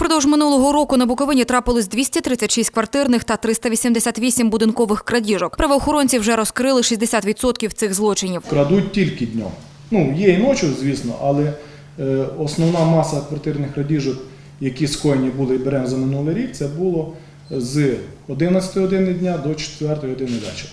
Впродовж минулого року на Буковині трапилось 236 квартирних та 388 будинкових крадіжок. Правоохоронці вже розкрили 60% цих злочинів. Крадуть тільки днем. Ну, є і ночі, звісно, але е, основна маса квартирних крадіжок, які скоєні були і беремо за минулий рік, це було з 11 години дня до 4 години вечора.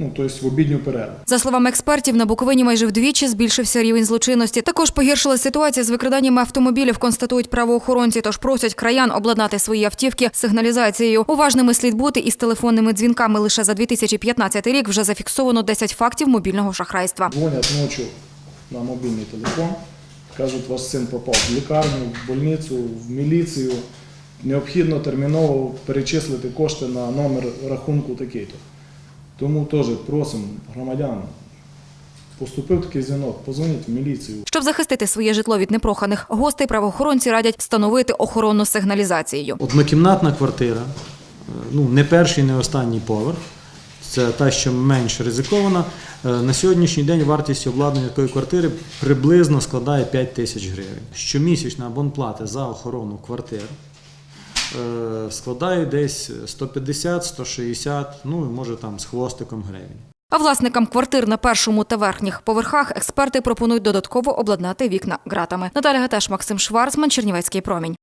Ну, тобто в обідню перерву. За словами експертів, на Буковині майже вдвічі збільшився рівень злочинності. Також погіршилась ситуація з викраданнями автомобілів, констатують правоохоронці, тож просять краян обладнати свої автівки сигналізацією. Уважними слід бути із телефонними дзвінками. Лише за 2015 рік вже зафіксовано 10 фактів мобільного шахрайства. Дзвонять ночі на мобільний телефон, кажуть, ваш син попав в лікарню, в больницю, в міліцію. Необхідно терміново перечислити кошти на номер рахунку такий-то. Тому теж просимо громадян, поступив такий дзвінок, позвоніть в міліцію. Щоб захистити своє житло від непроханих гостей, правоохоронці радять встановити охоронну сигналізацією. Однокімнатна квартира, е, ну не перший, не останній поверх. Це та, що менш ризикована. Е, На сьогоднішній день вартість обладнання такої квартири приблизно складає 5 тисяч гривень. Щомісячна абонплата за охорону квартир складає десь 150-160, ну може там з хвостиком гривень. А власникам квартир на першому та верхніх поверхах експерти пропонують додатково обладнати вікна ґратами. Наталя Гатеш, Максим Шварцман, Чернівецький промінь.